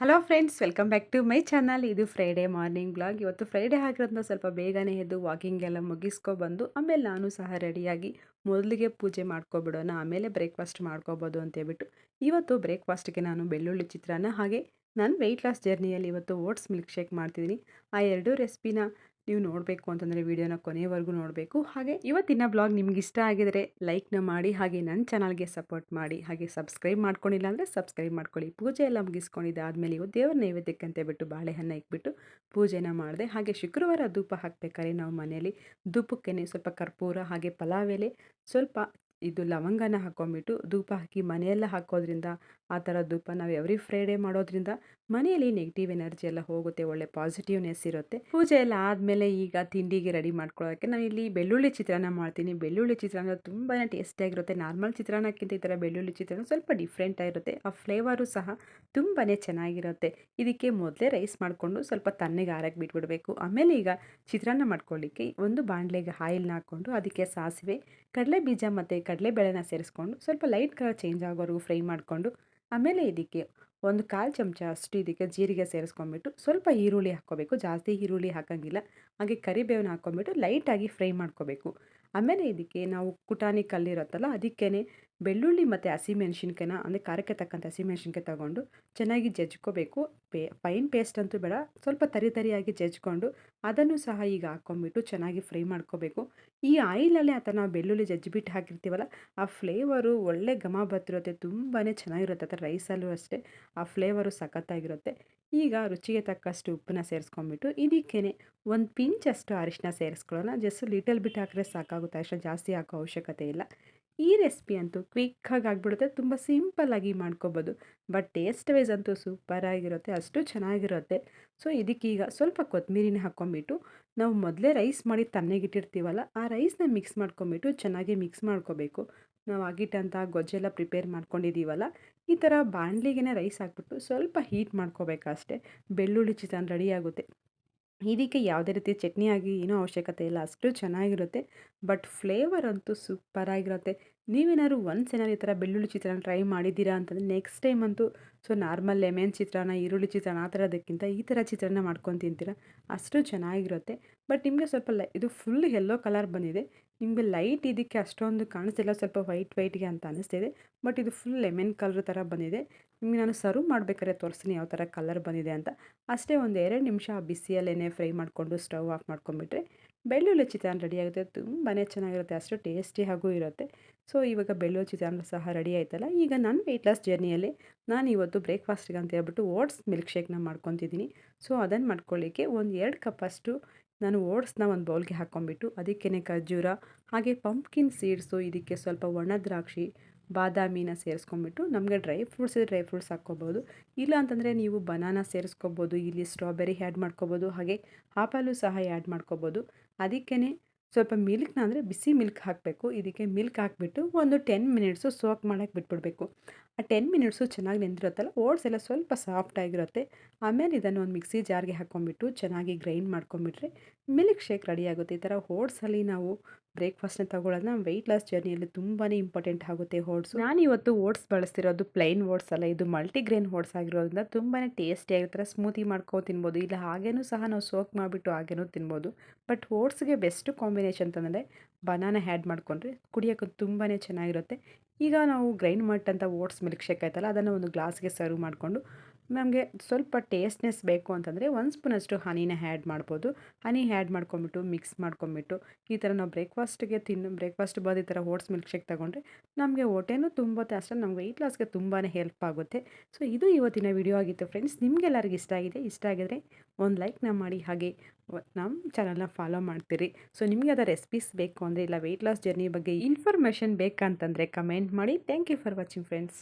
Hello friends welcome back to my channel ಇದು Friday morning blog ಇವತ್ತು Friday ಆಗಿರೋದನ್ನ ಸ್ವಲ್ಪ ಬೇಗನೆ ಎದ್ದು ವಾಕಿಂಗ್ ಎಲ್ಲ ಮುಗಿಸ್ಕೊಬಂದು ಆಮೇಲೆ ನಾನು ಸಹ ರೆಡಿಯಾಗಿ ಮೊದಲಿಗೆ ಪೂಜೆ ಮಾಡ್ಕೊಬಿಡೋಣ, ಆಮೇಲೆ ಬ್ರೇಕ್ಫಾಸ್ಟ್ ಮಾಡ್ಕೋಬೋದು ಅಂತೇಳ್ಬಿಟ್ಟು ಇವತ್ತು ಬ್ರೇಕ್ಫಾಸ್ಟ್ಗೆ ನಾನು ಬೆಳ್ಳುಳ್ಳಿ ಚಿತ್ರಾನ್ನ ಹಾಗೆ ನಾನು ವೆಯ್ಟ್ ಲಾಸ್ ಜರ್ನಿಯಲ್ಲಿ ಇವತ್ತು ಓಟ್ಸ್ ಮಿಲ್ಕ್ ಶೇಕ್ ಮಾಡ್ತಿದ್ದೀನಿ. ಆ ಎರಡೂ ರೆಸಿಪಿನ ನೀವು ನೋಡಬೇಕು ಅಂತಂದರೆ ವಿಡಿಯೋನ ಕೊನೆಯವರೆಗೂ ನೋಡಬೇಕು. ಹಾಗೆ ಇವತ್ತಿನ ಬ್ಲಾಗ್ ನಿಮ್ಗೆ ಇಷ್ಟ ಆಗಿದರೆ ಲೈಕ್ನ ಮಾಡಿ, ಹಾಗೆ ನನ್ನ ಚಾನಲ್ಗೆ ಸಪೋರ್ಟ್ ಮಾಡಿ, ಹಾಗೆ ಸಬ್ಸ್ಕ್ರೈಬ್ ಮಾಡ್ಕೊಂಡಿಲ್ಲ ಅಂದರೆ ಸಬ್ಸ್ಕ್ರೈಬ್ ಮಾಡ್ಕೊಳ್ಳಿ. ಪೂಜೆ ಎಲ್ಲ ಮುಗಿಸ್ಕೊಂಡಿದ್ದೆ, ಆದಮೇಲೆ ಇವತ್ತು ದೇವರ ನೈವೇದ್ಯಕ್ಕೆ ಅಂತ ಬಿಟ್ಟು ಬಾಳೆಹಣ್ಣು ಇಕ್ಬಿಟ್ಟು ಪೂಜೆನ ಮಾಡಿದೆ. ಹಾಗೆ ಶುಕ್ರವಾರ ಧೂಪ ಹಾಕಬೇಕಾದ್ರೆ ನಾವು ಮನೆಯಲ್ಲಿ. ಧೂಪಕ್ಕೆ ಸ್ವಲ್ಪ ಕರ್ಪೂರ ಹಾಗೆ ಪಲಾವ್ ಎಲೆ, ಸ್ವಲ್ಪ ಇದು ಲವಂಗನ ಹಾಕೊಂಡ್ಬಿಟ್ಟು ಧೂಪ ಹಾಕಿ ಮನೆಯೆಲ್ಲ ಹಾಕೋದ್ರಿಂದ ಆ ಥರ ಧೂಪ ನಾವು ಎವ್ರಿ ಫ್ರೈಡೇ ಮಾಡೋದ್ರಿಂದ ಮನೆಯಲ್ಲಿ ನೆಗೆಟಿವ್ ಎನರ್ಜಿ ಎಲ್ಲ ಹೋಗುತ್ತೆ, ಒಳ್ಳೆ ಪಾಸಿಟಿವ್ನೆಸ್ ಇರುತ್ತೆ. ಪೂಜೆ ಎಲ್ಲ ಆದಮೇಲೆ ಈಗ ತಿಂಡಿಗೆ ರೆಡಿ ಮಾಡ್ಕೊಳ್ಳೋಕ್ಕೆ ನಾನು ಇಲ್ಲಿ ಬೆಳ್ಳುಳ್ಳಿ ಚಿತ್ರಾನ್ನ ಮಾಡ್ತೀನಿ. ಬೆಳ್ಳುಳ್ಳಿ ಚಿತ್ರಾನ್ನ ತುಂಬಾ ಟೇಸ್ಟಿಯಾಗಿರುತ್ತೆ ನಾರ್ಮಲ್ ಚಿತ್ರಾನ್ನಕ್ಕಿಂತ ಈ ಥರ ಬೆಳ್ಳುಳ್ಳಿ ಚಿತ್ರಾನ್ನ ಸ್ವಲ್ಪ ಡಿಫ್ರೆಂಟ್ ಆಗಿರುತ್ತೆ. ಆ ಫ್ಲೇವರು ಸಹ ತುಂಬಾ ಚೆನ್ನಾಗಿರುತ್ತೆ. ಇದಕ್ಕೆ ಮೊದಲೇ ರೈಸ್ ಮಾಡಿಕೊಂಡು ಸ್ವಲ್ಪ ತಣ್ಣಗೆ ಆರಕ್ಕೆ ಬಿಟ್ಬಿಡಬೇಕು. ಆಮೇಲೆ ಈಗ ಚಿತ್ರಾನ್ನ ಮಾಡ್ಕೊಳ್ಳಿಕ್ಕೆ ಒಂದು ಬಾಣಲೆಗೆ ಆಯಿಲ್ನ ಹಾಕ್ಕೊಂಡು ಅದಕ್ಕೆ ಸಾಸಿವೆ, ಕಡಲೆ ಬೀಜ ಮತ್ತು ಕಡಲೆಬೇಳೆನ ಸೇರಿಸ್ಕೊಂಡು ಸ್ವಲ್ಪ ಲೈಟ್ ಕಲರ್ ಚೇಂಜ್ ಆಗೋವರೆಗೂ ಫ್ರೈ ಮಾಡಿಕೊಂಡು ಆಮೇಲೆ ಇದಕ್ಕೆ ಒಂದು ಕಾಲು ಚಮಚ ಅಷ್ಟು ಇದಕ್ಕೆ ಜೀರಿಗೆ ಸೇರಿಸ್ಕೊಂಬಿಟ್ಟು ಸ್ವಲ್ಪ ಈರುಳ್ಳಿ ಹಾಕ್ಕೋಬೇಕು. ಜಾಸ್ತಿ ಈರುಳ್ಳಿ ಹಾಕೋಂಗಿಲ್ಲ. ಹಾಗೆ ಕರಿಬೇವನ್ನ ಹಾಕ್ಕೊಂಬಿಟ್ಟು ಲೈಟಾಗಿ ಫ್ರೈ ಮಾಡ್ಕೋಬೇಕು. ಆಮೇಲೆ ಇದಕ್ಕೆ ನಾವು ಕುಟಾಣಿ ಕಲ್ಲಿರುತ್ತಲ್ಲ ಅದಕ್ಕೇ ಬೆಳ್ಳುಳ್ಳಿ ಮತ್ತು ಹಸಿಮೆಣ್ಸಿನ್ಕಾಯಿನ, ಅಂದರೆ ಖಾರಕ್ಕೆ ತಕ್ಕಂಥ ಹಸಿಮೆಣ್ಸಿನ್ಕಾಯಿ ತಗೊಂಡು ಚೆನ್ನಾಗಿ ಜಜ್ಕೋಬೇಕು. ಪೇ ಫೈನ್ ಪೇಸ್ಟ್ ಅಂತೂ ಬೇಡ, ಸ್ವಲ್ಪ ತರಿ ತರಿಯಾಗಿ ಜಜ್ಕೊಂಡು ಅದನ್ನು ಸಹ ಈಗ ಹಾಕ್ಕೊಂಬಿಟ್ಟು ಚೆನ್ನಾಗಿ ಫ್ರೈ ಮಾಡ್ಕೋಬೇಕು. ಈ ಆಯಿಲಲ್ಲೇ ಆ ನಾವು ಬೆಳ್ಳುಳ್ಳಿ ಜಜ್ಜಿಬಿಟ್ಟು ಹಾಕಿರ್ತೀವಲ್ಲ, ಆ ಫ್ಲೇವರು ಒಳ್ಳೆ ಘಮ ಬರ್ತಿರುತ್ತೆ ತುಂಬಾ ಚೆನ್ನಾಗಿರುತ್ತೆ. ಅಥವಾ ರೈಸಲ್ಲೂ ಅಷ್ಟೇ, ಆ ಫ್ಲೇವರು ಸಖತ್ತಾಗಿರುತ್ತೆ. ಈಗ ರುಚಿಗೆ ತಕ್ಕಷ್ಟು ಉಪ್ಪನ್ನ ಸೇರಿಸ್ಕೊಂಬಿಟ್ಟು ಇದಕ್ಕೇ ಒಂದು ಪಿಂಚಷ್ಟು ಅರಿಶಿನ ಸೇರಿಸ್ಕೊಳ್ಳೋಣ. ಜಸ್ಟ್ ಲಿಟಲ್ ಬಿಟ್ ಹಾಕಿದ್ರೆ ಸಾಕಾಗುತ್ತೆ ಅರಿಶಿನ ಜಾಸ್ತಿ ಹಾಕೋ ಅವಶ್ಯಕತೆ ಇಲ್ಲ. ಈ ರೆಸಿಪಿ ಅಂತೂ ಕ್ವಿಕ್ಕಾಗಿ ಆಗಿಬಿಡುತ್ತೆ. ತುಂಬ ಸಿಂಪಲ್ಲಾಗಿ ಮಾಡ್ಕೋಬೋದು. ಬಟ್ ಟೇಸ್ಟ್ ವೈಸ್ ಅಂತೂ ಸೂಪರಾಗಿರುತ್ತೆ ಅಷ್ಟು ಚೆನ್ನಾಗಿರುತ್ತೆ. ಸೊ ಇದಕ್ಕೀಗ ಸ್ವಲ್ಪ ಕೊತ್ತಂಬರಿನ ಹಾಕ್ಕೊಂಬಿಟ್ಟು ನಾವು ಮೊದಲೇ ರೈಸ್ ಮಾಡಿ ತಣ್ಣಗಿಟ್ಟಿರ್ತೀವಲ್ಲ ಆ ರೈಸ್ನ ಮಿಕ್ಸ್ ಮಾಡ್ಕೊಂಬಿಟ್ಟು ಚೆನ್ನಾಗಿ ಮಿಕ್ಸ್ ಮಾಡ್ಕೋಬೇಕು. ನಾವು ಆಗಿಟ್ಟಂಥ ಗೊಜ್ಜೆಲ್ಲ ಪ್ರಿಪೇರ್ ಮಾಡ್ಕೊಂಡಿದ್ದೀವಲ್ಲ ಈ ಥರ ಬಾಣಲಿಗೆ ರೈಸ್ ಹಾಕ್ಬಿಟ್ಟು ಸ್ವಲ್ಪ ಹೀಟ್ ಮಾಡ್ಕೋಬೇಕಷ್ಟೇ. ಬೆಳ್ಳುಳ್ಳಿ ಚಿತ್ರ ರೆಡಿ ಆಗುತ್ತೆ. ಇದಕ್ಕೆ ಯಾವುದೇ ರೀತಿ ಚಟ್ನಿ ಆಗಿ ಏನೂ ಅವಶ್ಯಕತೆ ಇಲ್ಲ. ಅಷ್ಟು ಚೆನ್ನಾಗಿರುತ್ತೆ. ಬಟ್ ಫ್ಲೇವರ್ ಅಂತೂ ಸೂಪರಾಗಿರುತ್ತೆ. ನೀವೇನಾದ್ರು ಒಂದು ಏನಾದ್ರು ಈ ಥರ ಬೆಳ್ಳುಳ್ಳಿ ಚಿತ್ರಾನ್ನ ಟ್ರೈ ಮಾಡಿದ್ದೀರಾ ಅಂತಂದರೆ ನೆಕ್ಸ್ಟ್ ಟೈಮ್ ಅಂತೂ ಸೊ ನಾರ್ಮಲ್ ಲೆಮೆನ್ ಚಿತ್ರಾನ್ನ, ಈರುಳ್ಳಿ ಚಿತ್ರಾನ್ನ ಆ ಥರದಕ್ಕಿಂತ ಈ ಥರ ಚಿತ್ರಾನ್ನ ಮಾಡ್ಕೊಂಡು ತಿಂತೀರ? ಅಷ್ಟು ಚೆನ್ನಾಗಿರುತ್ತೆ. ಬಟ್ ನಿಮಗೆ ಸ್ವಲ್ಪ ಇದು ಫುಲ್ ಯೆಲ್ಲೋ ಕಲರ್ ಬಂದಿದೆ. ನಿಮಗೆ ಲೈಟ್ ಇದಕ್ಕೆ ಅಷ್ಟೊಂದು ಕಾಣಿಸ್ತಿಲ್ಲ, ಸ್ವಲ್ಪ ವೈಟ್ ವೈಟ್ಗೆ ಅಂತ ಅನಿಸ್ತಿದೆ. ಬಟ್ ಇದು ಫುಲ್ ಲೆಮೆನ್ ಕಲರ್ ಥರ ಬಂದಿದೆ. ನಿಮಗೆ ನಾನು ಸರ್ವ್ ಮಾಡಬೇಕಾದ್ರೆ ತೋರಿಸ್ತೀನಿ ಯಾವ ಥರ ಕಲರ್ ಬಂದಿದೆ ಅಂತ. ಅಷ್ಟೇ ಒಂದು ಎರಡು ನಿಮಿಷ ಬಿಸಿಯಲ್ಲೇ ಫ್ರೈ ಮಾಡಿಕೊಂಡು ಸ್ಟವ್ ಆಫ್ ಮಾಡ್ಕೊಂಡ್ಬಿಟ್ರೆ ಬೆಳ್ಳುಳ್ಳಿ ಚಿತ್ರಾನ್ನ ರೆಡಿ ಆಗುತ್ತೆ. ತುಂಬಾ ಚೆನ್ನಾಗಿರುತ್ತೆ, ಅಷ್ಟು ಟೇಸ್ಟಿ ಹಾಗೂ ಇರುತ್ತೆ. ಸೊ, ಇವಾಗ ಬೆಳ್ಳುಳ್ಳಿ ಚಿತ್ರಾನ್ನ ಸಹ ರೆಡಿ ಆಯ್ತಲ್ಲ. ಈಗ ನನ್ನ ವೆಯ್ಟ್ ಲಾಸ್ ಜರ್ನಿಯಲ್ಲಿ ನಾನು ಇವತ್ತು ಬ್ರೇಕ್ಫಾಸ್ಟ್ಗೆ ಅಂತ ಹೇಳ್ಬಿಟ್ಟು ಓಟ್ಸ್ ಮಿಲ್ಕ್ ಶೇಕ್ನ ಮಾಡ್ಕೊತಿದ್ದೀನಿ. ಸೊ, ಅದನ್ನು ಮಾಡ್ಕೊಳ್ಳಿಕ್ಕೆ ಒಂದು ಎರಡು ಕಪ್ಪಷ್ಟು ನಾನು ಓಟ್ಸ್ನ ಒಂದು ಬೌಲ್ಗೆ ಹಾಕ್ಕೊಂಬಿಟ್ಟು ಅದಕ್ಕೇ ಖರ್ಜೂರ, ಹಾಗೆ ಪಂಪ್ಕಿನ್ ಸೀಡ್ಸು, ಇದಕ್ಕೆ ಸ್ವಲ್ಪ ಒಣ ದ್ರಾಕ್ಷಿ, ಬಾದಾಮಿನ ಸೇರಿಸ್ಕೊಂಬಿಟ್ಟು ನಮಗೆ ಡ್ರೈ ಫ್ರೂಟ್ಸ್ ಡ್ರೈ ಫ್ರೂಟ್ಸ್ ಹಾಕ್ಕೋಬೋದು. ಇಲ್ಲ ಅಂತಂದರೆ ನೀವು ಬನಾನ ಸೇರಿಸ್ಕೋಬೋದು, ಇಲ್ಲಿ ಸ್ಟ್ರಾಬೆರಿ ಆ್ಯಡ್ ಮಾಡ್ಕೋಬೋದು, ಹಾಗೆ ಆಪಲು ಸಹ ಆ್ಯಡ್ ಮಾಡ್ಕೋಬೋದು. ಅದಕ್ಕೇ ಸ್ವಲ್ಪ ಮಿಲ್ಕ್ನ ಅಂದರೆ ಬಿಸಿ ಮಿಲ್ಕ್ ಹಾಕಬೇಕು. ಇದಕ್ಕೆ ಮಿಲ್ಕ್ ಹಾಕಿಬಿಟ್ಟು ಒಂದು ಟೆನ್ ಮಿನಿಟ್ಸು ಸೋಕ್ ಮಾಡೋಕ್ಕೆ ಬಿಟ್ಬಿಡಬೇಕು. ಆ ಟೆನ್ ಮಿನಿಟ್ಸು ಚೆನ್ನಾಗಿ ನೆಂದಿರುತ್ತಲ್ಲ, ಓಟ್ಸ್ ಎಲ್ಲ ಸ್ವಲ್ಪ ಸಾಫ್ಟ್ ಆಗಿರುತ್ತೆ. ಆಮೇಲೆ ಇದನ್ನು ಒಂದು ಮಿಕ್ಸಿ ಜಾರ್ಗೆ ಹಾಕ್ಕೊಂಬಿಟ್ಟು ಚೆನ್ನಾಗಿ ಗ್ರೈಂಡ್ ಮಾಡ್ಕೊಂಬಿಟ್ರೆ ಮಿಲ್ಕ್ ಶೇಕ್ ರೆಡಿ ಆಗುತ್ತೆ. ಈ ಥರ ಓಟ್ಸಲ್ಲಿ ನಾವು ಬ್ರೇಕ್ಫಾಸ್ಟ್ನ ತಗೊಳ್ಳೋದು ನಮ್ಮ ವೆಯ್ಟ್ ಲಾಸ್ ಜರ್ನಿಯಲ್ಲಿ ತುಂಬಾ ಇಂಪಾರ್ಟೆಂಟ್ ಆಗುತ್ತೆ ಓಟ್ಸ್. ನಾನು ಇವತ್ತು ಓಟ್ಸ್ ಬಳಸ್ತಿರೋದು ಪ್ಲೈನ್ ಓಟ್ಸ್ ಅಲ್ಲ, ಇದು ಮಲ್ಟಿಗ್ರೇನ್ ಓಟ್ಸ್ ಆಗಿರೋದ್ರಿಂದ ತುಂಬಾ ಟೇಸ್ಟಿ ಆಗಿರ್ತಾರೆ ಸ್ಮೂತಿ ಮಾಡ್ಕೊಂಡು ತಿನ್ಬೋದು, ಇಲ್ಲ ಹಾಗೇನೂ ಸಹ ನಾವು ಸೋಕ್ ಮಾಡಿಬಿಟ್ಟು ಹಾಗೇನೂ ತಿನ್ಬೋದು. ಬಟ್ ಓಟ್ಸ್ಗೆ ಬೆಸ್ಟ್ ಕಾಂಬಿನೇಷನ್ ಅಂತಂದರೆ ಬನಾನ ಆ್ಯಡ್ ಮಾಡಿಕೊಂಡ್ರೆ ಕುಡಿಯೋಕ್ಕೆ ತುಂಬಾ ಚೆನ್ನಾಗಿರುತ್ತೆ. ಈಗ ನಾವು ಗ್ರೈಂಡ್ ಮಾಡಿಟ್ಟಂಥ ಓಟ್ಸ್ ಮಿಲ್ಕ್ ಶೇಕ್ ಆಯ್ತಲ್ಲ, ಅದನ್ನು ಒಂದು ಗ್ಲಾಸ್ಗೆ ಸರ್ವ್ ಮಾಡಿಕೊಂಡು ನಮಗೆ ಸ್ವಲ್ಪ ಟೇಸ್ಟ್ನೆಸ್ ಬೇಕು ಅಂತಂದರೆ ಒಂದು ಸ್ಪೂನಷ್ಟು ಹನಿನ ಹ್ಯಾಡ್ ಮಾಡ್ಬೋದು. ಹನಿ ಆ್ಯಡ್ ಮಾಡ್ಕೊಂಬಿಟ್ಟು ಮಿಕ್ಸ್ ಮಾಡ್ಕೊಂಬಿಟ್ಟು ಈ ಥರ ನಾವು ಬ್ರೇಕ್ಫಾಸ್ಟ್ಗೆ ತಿನ್ನು ಬ್ರೇಕ್ಫಾಸ್ಟ್ ಬಂದು ಈ ಥರ ಓಟ್ಸ್ ಮಿಲ್ಕ್ ಶೇಕ್ ತೊಗೊಂಡ್ರೆ ನಮಗೆ ಹೊಟ್ಟೆನೂ ತುಂಬುತ್ತೆ ಅಷ್ಟೇ ನಮ್ಗೆ ವೆಯ್ಟ್ ಲಾಸ್ಗೆ ತುಂಬಾ ಹೆಲ್ಪ್ ಆಗುತ್ತೆ. ಸೊ ಇದು ಇವತ್ತಿನ ವಿಡಿಯೋ ಆಗಿತ್ತು ಫ್ರೆಂಡ್ಸ್ ನಿಮಗೆಲ್ಲರಿಗೂ ಇಷ್ಟ ಆಗಿದೆ? ಇಷ್ಟ ಆಗಿದ್ರೆ ಒಂದು ಲೈಕ್ನ ಮಾಡಿ. ಹಾಗೆ ನಮ್ಮ ಚಾನಲ್ನ ಫಾಲೋ ಮಾಡ್ತೀರಿ. ಸೊ ನಿಮಗೆ ಅದರ ರೆಸಿಪೀಸ್ ಬೇಕು ಅಂದರೆ ಇಲ್ಲ ವೆಯ್ಟ್ ಲಾಸ್ ಜರ್ನಿ ಬಗ್ಗೆ ಇನ್ಫಾರ್ಮೇಷನ್ ಬೇಕಂತಂದರೆ ಕಮೆಂಟ್ ಮಾಡಿ. Thank you for watching friends